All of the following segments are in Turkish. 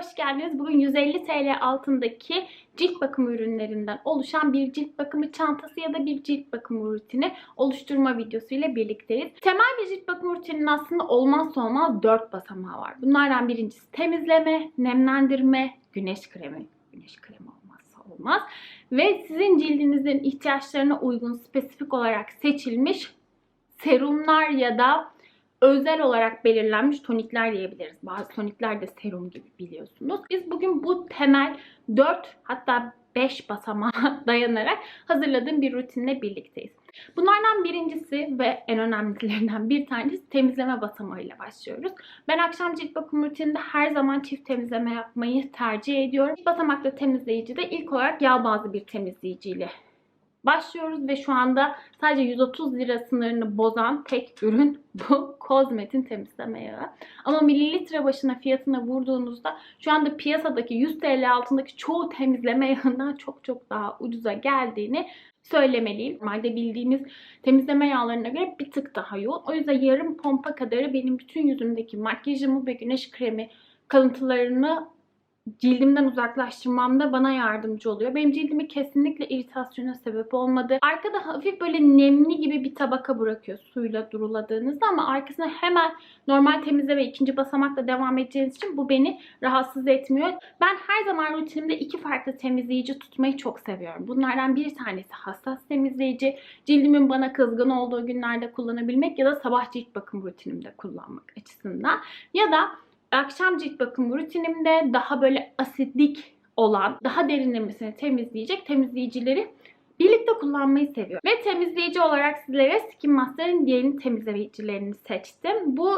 hoş geldiniz. Bugün 150 TL altındaki cilt bakım ürünlerinden oluşan bir cilt bakımı çantası ya da bir cilt bakımı rutini oluşturma videosu ile birlikteyiz. Temel bir cilt bakım rutininin aslında olmazsa olmaz 4 basamağı var. Bunlardan birincisi temizleme, nemlendirme, güneş kremi. Güneş kremi olmazsa olmaz. Ve sizin cildinizin ihtiyaçlarına uygun spesifik olarak seçilmiş serumlar ya da özel olarak belirlenmiş tonikler diyebiliriz. Bazı tonikler de serum gibi biliyorsunuz. Biz bugün bu temel 4 hatta 5 basamağa dayanarak hazırladığım bir rutinle birlikteyiz. Bunlardan birincisi ve en önemlilerinden bir tanesi temizleme basamağıyla başlıyoruz. Ben akşam cilt bakım rutininde her zaman çift temizleme yapmayı tercih ediyorum. İlk basamakta temizleyici de ilk olarak yağ bazlı bir temizleyiciyle başlıyoruz ve şu anda sadece 130 lira sınırını bozan tek ürün bu Kozmet'in temizleme yağı. Ama mililitre başına fiyatına vurduğunuzda şu anda piyasadaki 100 TL altındaki çoğu temizleme yağından çok çok daha ucuza geldiğini söylemeliyim. Normalde bildiğimiz temizleme yağlarına göre bir tık daha yoğun. O yüzden yarım pompa kadarı benim bütün yüzümdeki makyajımı ve güneş kremi kalıntılarını cildimden uzaklaştırmamda bana yardımcı oluyor. Benim cildimi kesinlikle iritasyona sebep olmadı. Arkada hafif böyle nemli gibi bir tabaka bırakıyor suyla duruladığınızda ama arkasına hemen normal temizle ve ikinci basamakla devam edeceğiniz için bu beni rahatsız etmiyor. Ben her zaman rutinimde iki farklı temizleyici tutmayı çok seviyorum. Bunlardan bir tanesi hassas temizleyici. Cildimin bana kızgın olduğu günlerde kullanabilmek ya da sabah cilt bakım rutinimde kullanmak açısından. Ya da akşam cilt bakım rutinimde daha böyle asitlik olan, daha derinlemesine temizleyecek temizleyicileri birlikte kullanmayı seviyorum. Ve temizleyici olarak sizlere Skin Master'ın yeni temizleyicilerini seçtim. Bu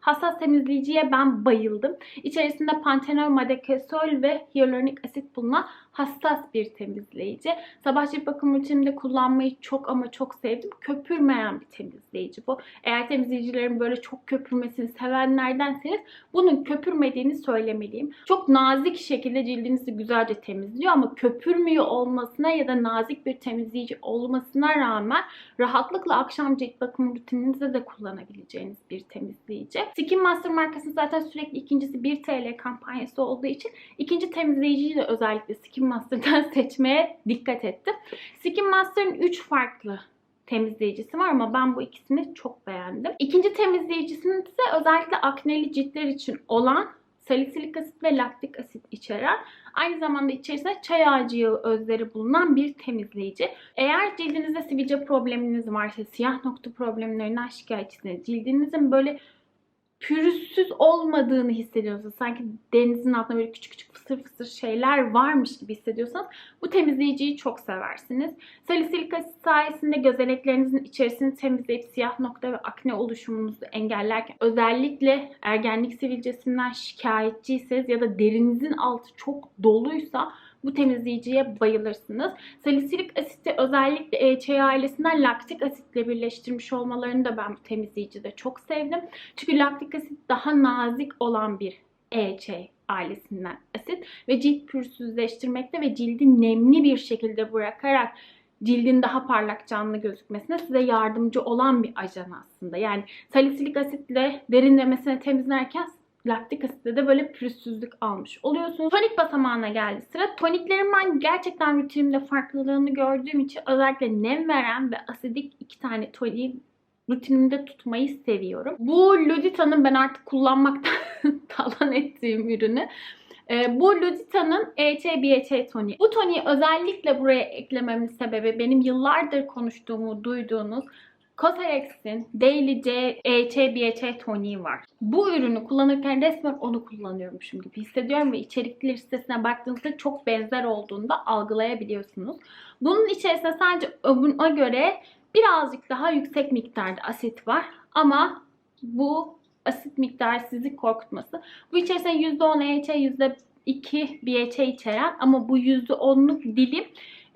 hassas temizleyiciye ben bayıldım. İçerisinde pantenol, madekesol ve hyaluronik asit bulunan hassas bir temizleyici. Sabah cilt bakım rutinimde kullanmayı çok ama çok sevdim. Köpürmeyen bir temizleyici bu. Eğer temizleyicilerin böyle çok köpürmesini sevenlerdenseniz bunun köpürmediğini söylemeliyim. Çok nazik şekilde cildinizi güzelce temizliyor ama köpürmüyor olmasına ya da nazik bir temizleyici olmasına rağmen rahatlıkla akşam cilt bakım rutininizde de kullanabileceğiniz bir temizleyici. Skin Master markası zaten sürekli ikincisi 1 TL kampanyası olduğu için ikinci temizleyiciyi de özellikle Skin Master'dan seçmeye dikkat ettim. Skin Master'ın 3 farklı temizleyicisi var ama ben bu ikisini çok beğendim. İkinci temizleyicisinin ise özellikle akneli ciltler için olan salisilik asit ve laktik asit içeren aynı zamanda içerisinde çay ağacı yağı özleri bulunan bir temizleyici. Eğer cildinizde sivilce probleminiz varsa, siyah nokta problemlerinden şikayetçisiniz, cildinizin böyle pürüzsüz olmadığını hissediyorsanız, sanki denizin altında böyle küçük küçük fısır fısır şeyler varmış gibi hissediyorsanız bu temizleyiciyi çok seversiniz. Salisilik asit sayesinde gözeneklerinizin içerisini temizleyip siyah nokta ve akne oluşumunuzu engellerken özellikle ergenlik sivilcesinden şikayetçiyseniz ya da derinizin altı çok doluysa bu temizleyiciye bayılırsınız. Salisilik asiti özellikle EHA ailesinden laktik asitle birleştirmiş olmalarını da ben bu temizleyicide çok sevdim. Çünkü laktik asit daha nazik olan bir EHA ailesinden asit ve cilt pürsüzleştirmekte ve cildi nemli bir şekilde bırakarak cildin daha parlak canlı gözükmesine size yardımcı olan bir ajan aslında. Yani salisilik asitle derinlemesine temizlerken laktik asitte de böyle pürüzsüzlük almış oluyorsunuz. Tonik basamağına geldi sıra. Toniklerin ben gerçekten rutinimde farklılığını gördüğüm için özellikle nem veren ve asidik iki tane toniği rutinimde tutmayı seviyorum. Bu Ludita'nın ben artık kullanmaktan talan ettiğim ürünü. Ee, bu Ludita'nın EHA BHA toniği. Bu toniği özellikle buraya eklememin sebebi benim yıllardır konuştuğumu duyduğunuz Cosrx'in Daily C EHA BHA toniği var. Bu ürünü kullanırken resmen onu kullanıyormuşum gibi hissediyorum ve içerikli listesine baktığınızda çok benzer olduğunu da algılayabiliyorsunuz. Bunun içerisinde sadece öbürüne göre birazcık daha yüksek miktarda asit var ama bu asit miktarı sizi korkutması. Bu içerisinde %10 EHA, %2 BHA içeren ama bu %10'luk dilim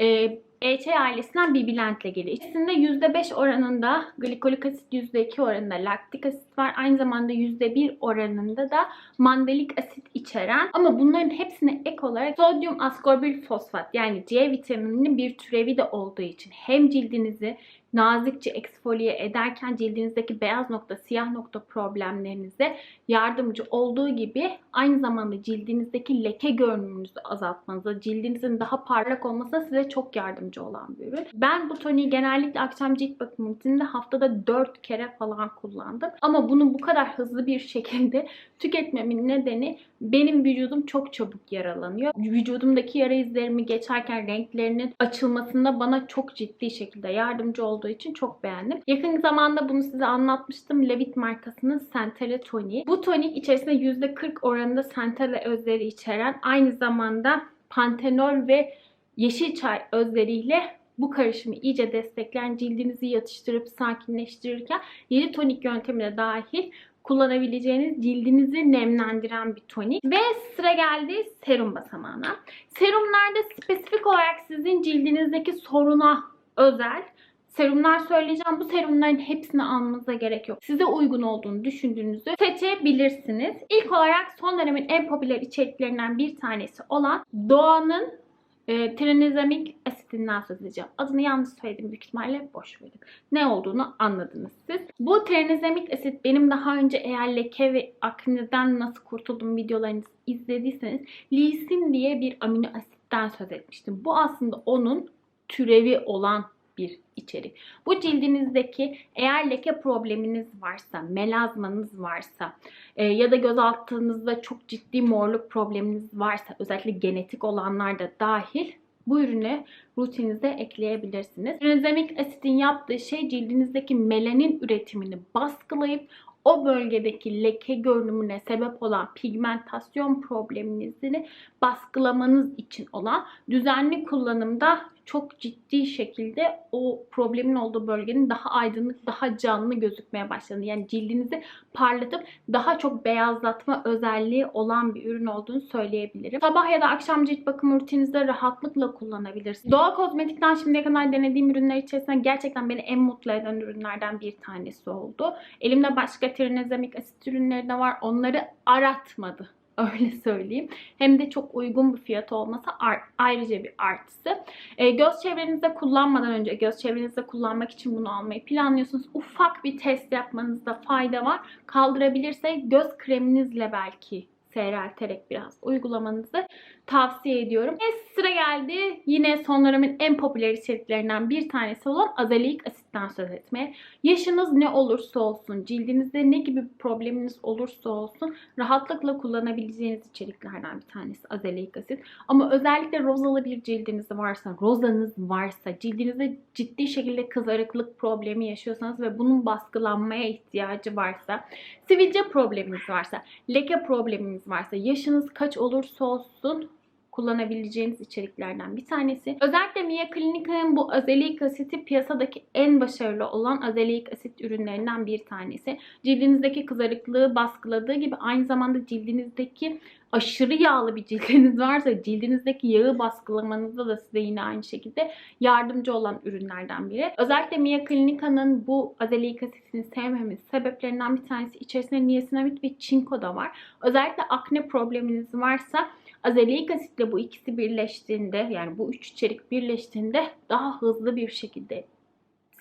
e, EHA ailesinden bir blendle geliyor. İçerisinde %5 oranında glikolik asit, %2 oranında laktik asit var. Aynı zamanda %1 oranında da mandalik asit içeren ama bunların hepsine ek olarak sodyum askorbil fosfat yani C vitamininin bir türevi de olduğu için hem cildinizi nazikçe eksfoliye ederken cildinizdeki beyaz nokta, siyah nokta problemlerinize yardımcı olduğu gibi aynı zamanda cildinizdeki leke görünümünüzü azaltmanıza, cildinizin daha parlak olmasına size çok yardımcı olan bir ürün. Ben bu toniği genellikle akşam cilt bakım rutininde haftada 4 kere falan kullandım. Ama bunu bu kadar hızlı bir şekilde tüketmemin nedeni benim vücudum çok çabuk yaralanıyor. Vücudumdaki yara izlerimi geçerken renklerinin açılmasında bana çok ciddi şekilde yardımcı olduğu için çok beğendim. Yakın zamanda bunu size anlatmıştım. Levit markasının Centella toniği. Bu tonik içerisinde %40 oranında Centella özleri içeren aynı zamanda pantenol ve yeşil çay özleriyle bu karışımı iyice destekleyen cildinizi yatıştırıp sakinleştirirken 7 tonik yöntemine dahil kullanabileceğiniz cildinizi nemlendiren bir tonik. Ve sıra geldi serum basamağına. Serumlarda spesifik olarak sizin cildinizdeki soruna özel serumlar söyleyeceğim. Bu serumların hepsini almanıza gerek yok. Size uygun olduğunu düşündüğünüzü seçebilirsiniz. İlk olarak son dönemin en popüler içeriklerinden bir tanesi olan Doğan'ın e, trinizamik asitinden söz edeceğim. Adını yanlış söyledim büyük ihtimalle boş verin. Ne olduğunu anladınız siz. Bu trinizamik asit benim daha önce eğer leke ve akneden nasıl kurtuldum videolarınızı izlediyseniz lisin diye bir amino asitten söz etmiştim. Bu aslında onun türevi olan bir içerik. Bu cildinizdeki eğer leke probleminiz varsa, melazmanız varsa e, ya da göz altınızda çok ciddi morluk probleminiz varsa özellikle genetik olanlar da dahil bu ürünü rutininize ekleyebilirsiniz. Trinizamik asitin yaptığı şey cildinizdeki melanin üretimini baskılayıp o bölgedeki leke görünümüne sebep olan pigmentasyon probleminizi baskılamanız için olan düzenli kullanımda çok ciddi şekilde o problemin olduğu bölgenin daha aydınlık, daha canlı gözükmeye başladı. Yani cildinizi parlatıp daha çok beyazlatma özelliği olan bir ürün olduğunu söyleyebilirim. Sabah ya da akşam cilt bakım rutininizde rahatlıkla kullanabilirsiniz. Doğa Kozmetik'ten şimdiye kadar denediğim ürünler içerisinde gerçekten beni en mutlu eden ürünlerden bir tanesi oldu. Elimde başka trinezemik asit ürünleri de var. Onları aratmadı Öyle söyleyeyim. Hem de çok uygun bir fiyat olması ayrıca bir artısı. E, göz çevrenizde kullanmadan önce göz çevrenizde kullanmak için bunu almayı planlıyorsunuz. Ufak bir test yapmanızda fayda var. Kaldırabilirse göz kreminizle belki seyrelterek biraz uygulamanızı tavsiye ediyorum. Ve sıra geldi yine son dönemin en popüler içeriklerinden bir tanesi olan azelik asitten söz etmeye. Yaşınız ne olursa olsun, cildinizde ne gibi bir probleminiz olursa olsun rahatlıkla kullanabileceğiniz içeriklerden bir tanesi azelik asit. Ama özellikle rozalı bir cildiniz varsa, rozanız varsa, cildinizde ciddi şekilde kızarıklık problemi yaşıyorsanız ve bunun baskılanmaya ihtiyacı varsa, sivilce probleminiz varsa, leke probleminiz varsa, yaşınız kaç olursa olsun kullanabileceğiniz içeriklerden bir tanesi. Özellikle Mia Clinica'nın bu azelik asiti piyasadaki en başarılı olan azelik asit ürünlerinden bir tanesi. Cildinizdeki kızarıklığı baskıladığı gibi aynı zamanda cildinizdeki aşırı yağlı bir cildiniz varsa cildinizdeki yağı baskılamanızda da size yine aynı şekilde yardımcı olan ürünlerden biri. Özellikle Mia Clinica'nın bu azelik asitini sevmemin sebeplerinden bir tanesi içerisinde niasinamid ve çinko da var. Özellikle akne probleminiz varsa Azelik asitle bu ikisi birleştiğinde yani bu üç içerik birleştiğinde daha hızlı bir şekilde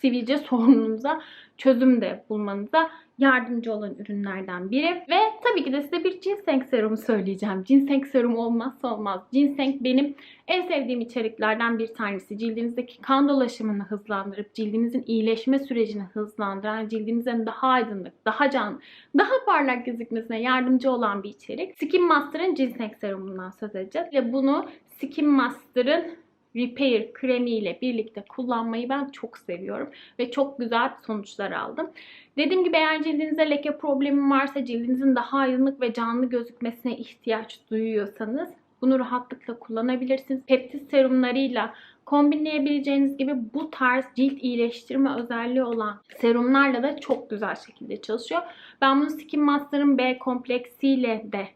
sivilce sorununuza çözüm de bulmanıza yardımcı olan ürünlerden biri. Ve tabii ki de size bir ginseng serumu söyleyeceğim. Ginseng serumu olmazsa olmaz. Ginseng benim en sevdiğim içeriklerden bir tanesi. Cildinizdeki kan dolaşımını hızlandırıp cildinizin iyileşme sürecini hızlandıran, cildinizin daha aydınlık, daha canlı, daha parlak gözükmesine yardımcı olan bir içerik. Skin Master'ın ginseng serumundan söz edeceğiz. Ve bunu Skin Master'ın Repair kremi ile birlikte kullanmayı ben çok seviyorum. Ve çok güzel sonuçlar aldım. Dediğim gibi eğer cildinizde leke problemi varsa cildinizin daha aydınlık ve canlı gözükmesine ihtiyaç duyuyorsanız bunu rahatlıkla kullanabilirsiniz. Peptit serumlarıyla kombinleyebileceğiniz gibi bu tarz cilt iyileştirme özelliği olan serumlarla da çok güzel şekilde çalışıyor. Ben bunu Skin Master'ın B kompleksiyle de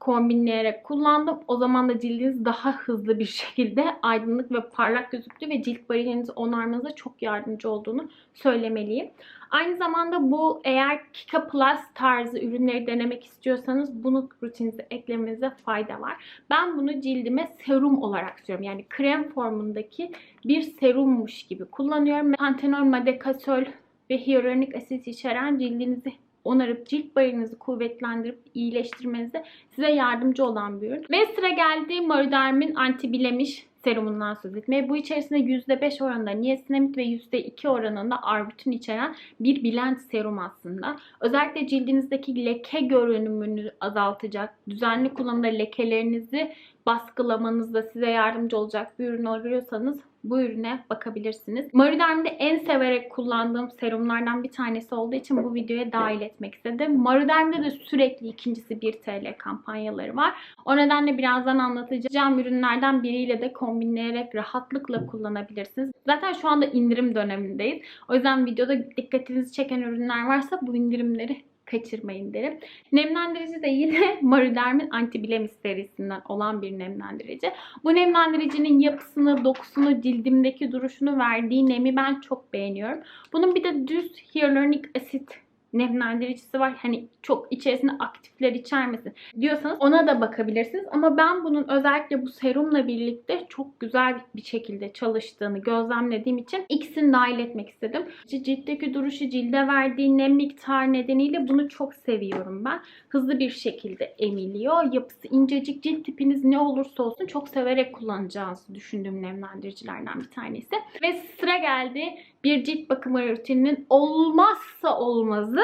kombinleyerek kullandım. O zaman da cildiniz daha hızlı bir şekilde aydınlık ve parlak gözüktü ve cilt bariyerinizi onarmanıza çok yardımcı olduğunu söylemeliyim. Aynı zamanda bu eğer Kika Plus tarzı ürünleri denemek istiyorsanız bunu rutininize eklemenize fayda var. Ben bunu cildime serum olarak sürüyorum. Yani krem formundaki bir serummuş gibi kullanıyorum. Pantenol, Madecasol ve hyaluronik asit içeren cildinizi onarıp cilt bariyerinizi kuvvetlendirip iyileştirmenize size yardımcı olan bir ürün. Ve sıra geldi Moroderm'in antibilemiş serumundan söz etmeye. Bu içerisinde %5 oranında niacinamid ve %2 oranında arbutin içeren bir blend serum aslında. Özellikle cildinizdeki leke görünümünü azaltacak, düzenli kullanımda lekelerinizi baskılamanızda size yardımcı olacak bir ürün arıyorsanız bu ürüne bakabilirsiniz. Maruderm'de en severek kullandığım serumlardan bir tanesi olduğu için bu videoya dahil etmek istedim. Maruderm'de de sürekli ikincisi 1 TL kampanyaları var. O nedenle birazdan anlatacağım ürünlerden biriyle de kombinleyerek rahatlıkla kullanabilirsiniz. Zaten şu anda indirim dönemindeyiz. O yüzden videoda dikkatinizi çeken ürünler varsa bu indirimleri kaçırmayın derim. Nemlendirici de yine Maruderm'in Antibilemis serisinden olan bir nemlendirici. Bu nemlendiricinin yapısını, dokusunu, cildimdeki duruşunu verdiği nemi ben çok beğeniyorum. Bunun bir de düz hyaluronik asit nemlendiricisi var. Hani çok içerisinde aktifler içermesin diyorsanız ona da bakabilirsiniz. Ama ben bunun özellikle bu serumla birlikte çok güzel bir şekilde çalıştığını gözlemlediğim için ikisini dahil etmek istedim. Ciltteki duruşu, cilde verdiği nem miktarı nedeniyle bunu çok seviyorum ben. Hızlı bir şekilde emiliyor. Yapısı incecik. Cilt tipiniz ne olursa olsun çok severek kullanacağınızı düşündüğüm nemlendiricilerden bir tanesi. Ve sıra geldi bir cilt bakımı rutininin olmazsa olmazı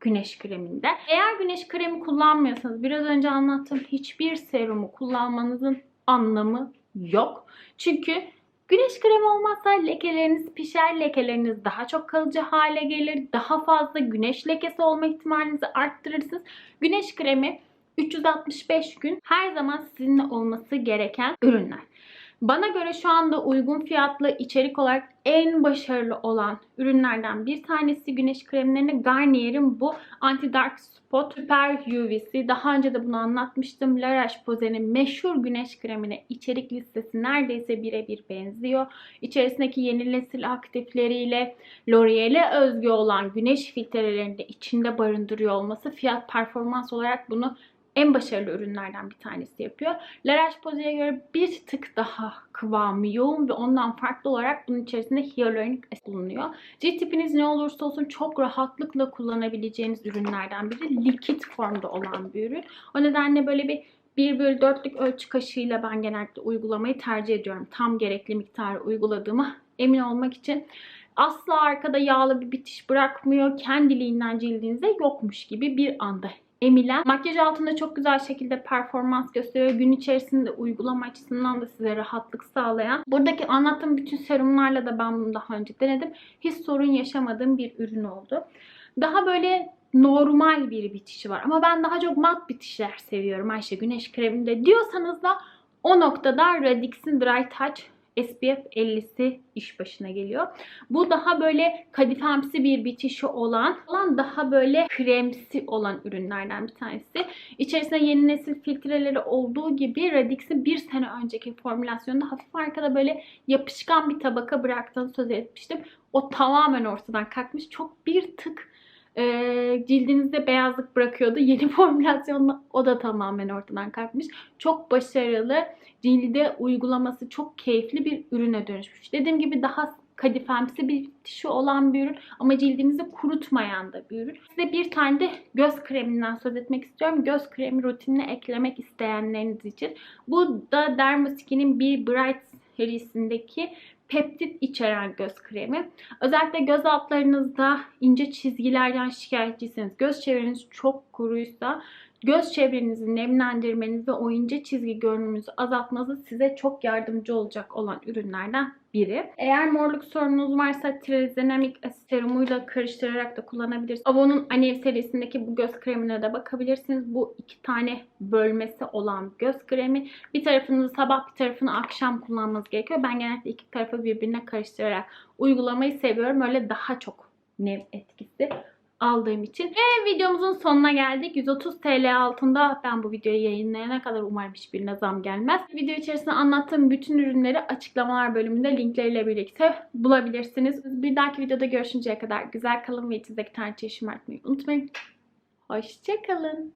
güneş kreminde. Eğer güneş kremi kullanmıyorsanız biraz önce anlattığım hiçbir serumu kullanmanızın anlamı yok. Çünkü güneş kremi olmazsa lekeleriniz pişer, lekeleriniz daha çok kalıcı hale gelir, daha fazla güneş lekesi olma ihtimalinizi arttırırsınız. Güneş kremi 365 gün her zaman sizinle olması gereken ürünler. Bana göre şu anda uygun fiyatlı içerik olarak en başarılı olan ürünlerden bir tanesi güneş kremlerini Garnier'in bu Anti Dark Spot Super UV'si. Daha önce de bunu anlatmıştım. La Roche-Posay'nin meşhur güneş kremine içerik listesi neredeyse birebir benziyor. İçerisindeki yeni nesil aktifleriyle L'Oreal'e özgü olan güneş filtrelerini de içinde barındırıyor olması fiyat performans olarak bunu en başarılı ürünlerden bir tanesi yapıyor. La Roche-Posay'e göre bir tık daha kıvamı yoğun ve ondan farklı olarak bunun içerisinde hyaluronik asit bulunuyor. Cilt tipiniz ne olursa olsun çok rahatlıkla kullanabileceğiniz ürünlerden biri. Likit formda olan bir ürün. O nedenle böyle bir 1 bölü 4'lük ölçü kaşığıyla ben genellikle uygulamayı tercih ediyorum. Tam gerekli miktarı uyguladığıma emin olmak için asla arkada yağlı bir bitiş bırakmıyor. Kendiliğinden cildinize yokmuş gibi bir anda emilen. Makyaj altında çok güzel şekilde performans gösteriyor. Gün içerisinde uygulama açısından da size rahatlık sağlayan. Buradaki anlattığım bütün serumlarla da ben bunu daha önce denedim. Hiç sorun yaşamadığım bir ürün oldu. Daha böyle normal bir bitişi var. Ama ben daha çok mat bitişler seviyorum Ayşe Güneş kreminde diyorsanız da o noktada Radix'in Dry Touch SPF 50'si iş başına geliyor. Bu daha böyle kadifemsi bir bitişi olan, olan daha böyle kremsi olan ürünlerden bir tanesi. İçerisinde yeni nesil filtreleri olduğu gibi Radix'in bir sene önceki formülasyonunda hafif arkada böyle yapışkan bir tabaka bıraktığını söz etmiştim. O tamamen ortadan kalkmış. Çok bir tık e, cildinizde beyazlık bırakıyordu. Yeni formülasyonla o da tamamen ortadan kalkmış. Çok başarılı. Cilde uygulaması çok keyifli bir ürüne dönüşmüş. Dediğim gibi daha kadifemsi bir tişi olan bir ürün ama cildinizi kurutmayan da bir ürün. Size bir tane de göz kreminden söz etmek istiyorum. Göz kremi rutinine eklemek isteyenleriniz için. Bu da Dermaskin'in bir Bright serisindeki peptit içeren göz kremi. Özellikle göz altlarınızda ince çizgilerden şikayetçiyseniz, göz çevreniz çok kuruysa göz çevrenizi nemlendirmeniz ve o ince çizgi görünümünüzü azaltmanızı size çok yardımcı olacak olan ürünlerden biri. Eğer morluk sorununuz varsa trizenamik serumuyla karıştırarak da kullanabilirsiniz. Avon'un Aniv serisindeki bu göz kremine de bakabilirsiniz. Bu iki tane bölmesi olan göz kremi. Bir tarafını sabah bir tarafını akşam kullanmanız gerekiyor. Ben genellikle iki tarafı birbirine karıştırarak uygulamayı seviyorum. Öyle daha çok nem etkisi aldığım için. Ve videomuzun sonuna geldik. 130 TL altında ben bu videoyu yayınlayana kadar umarım hiçbirine zam gelmez. Video içerisinde anlattığım bütün ürünleri açıklamalar bölümünde linkleriyle birlikte bulabilirsiniz. Bir dahaki videoda görüşünceye kadar güzel kalın ve içinizdeki tarçıyı şımartmayı unutmayın. Hoşçakalın.